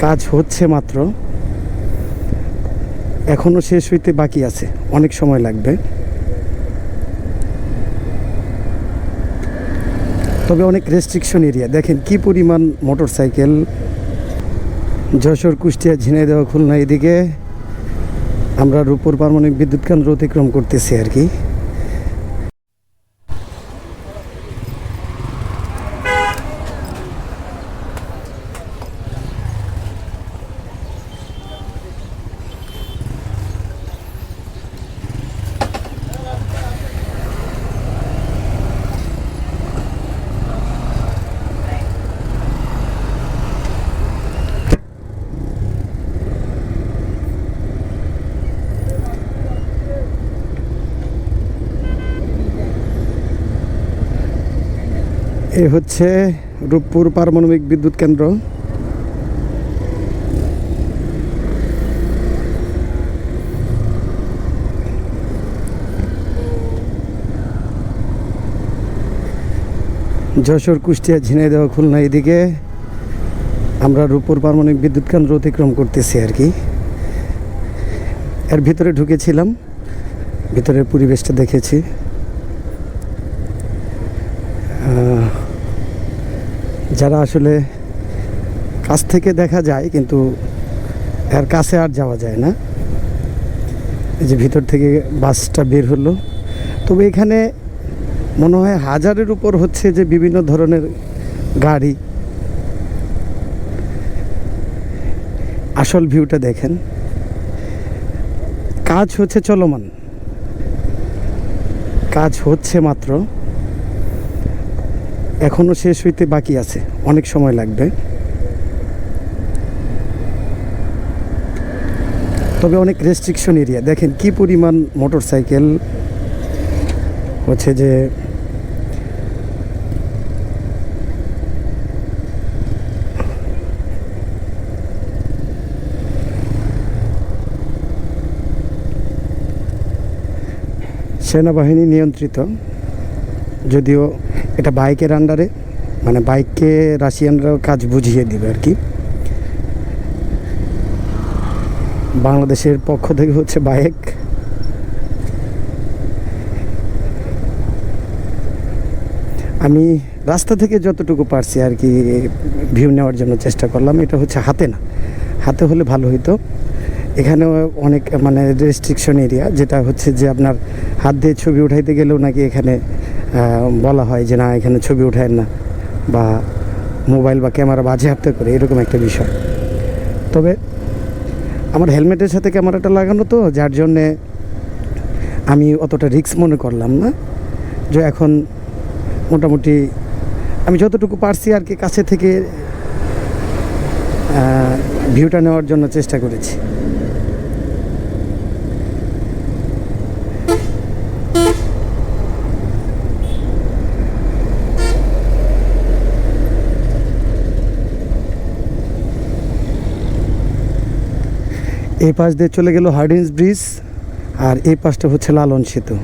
কাজ হচ্ছে মাত্র। এখনও শেষ হইতে বাকি আছে। অনেক সময় লাগবে। তবে অনেক রেস্ট্রিকশন এরিয়া দেখেন কি পরিমাণ মোটরসাইকেল যশোর, কুষ্টিয়া, ঝিনাইদহ, খুলনা এদিকে আমরা রূপপুর পারমাণবিক বিদ্যুৎ কেন্দ্র অতিক্রম করতেছি আর কি। এ হচ্ছে রূপপুর পারমাণবিক বিদ্যুৎ কেন্দ্র। যশোর, কুষ্টিয়া, ঝিনাইদহ, খুলনা এদিকে আমরা রূপপুর পারমাণবিক বিদ্যুৎ কেন্দ্র অতিক্রম করতেছি আর কি। এর ভিতরে ঢুকেছিলাম, ভিতরের পরিবেশটা দেখেছি। যারা আসলে কাছ থেকে দেখা যায়, কিন্তু এর কাছে আর যাওয়া যায় না। এই যে ভিতর থেকে বাসটা বের হলো। তবে এখানে মনে হয় হাজারের উপর হচ্ছে যে বিভিন্ন ধরনের গাড়ি। আসল ভিউটা দেখেন। কাজ হচ্ছে চলমান। কাজ হচ্ছে মাত্র। এখনও শেষ হইতে বাকি আছে। অনেক সময় লাগবে। তবে অনেক রেস্ট্রিকশন এরিয়া দেখেন কি পরিমাণ মোটরসাইকেল হচ্ছে যে সেনাবাহিনী নিয়ন্ত্রিত, যদিও এটা বাইকের আন্ডারে মানে বাইককে রাশিয়ানরাও কাজ বুঝিয়ে দিবে আর কি। বাংলাদেশের পক্ষ থেকে হচ্ছে বাইক। আমি রাস্তা থেকে যতটুকু পারছি আর কি ভিউ নেওয়ার জন্য চেষ্টা করলাম, এটা হচ্ছে হাতে না। হাতে হলে ভালো হতো এখানেও অনেক মানে রেস্ট্রিকশন এরিয়া যেটা হচ্ছে যে আপনার হাত দিয়ে ছবি উঠাইতে গেলেও নাকি এখানে বলা হয় যে না, এখানে ছবি উঠায় না বা মোবাইল বা ক্যামেরা বাজে হাতে করে, এরকম একটা বিষয়। তবে আমার হেলমেটের সাথে ক্যামেরাটা লাগানো তো, যার জন্যে আমি অতটা রিস্ক মনে করলাম না। যে এখন মোটামুটি আমি যতটুকু পারছি আর কি, কাছে থেকে ভিউটা নেওয়ার জন্য চেষ্টা করেছি। এই পাশ দিয়ে চলে গেল হার্ডিন্স ব্রিজ আর এই পাশটা হচ্ছে লালন সেতু।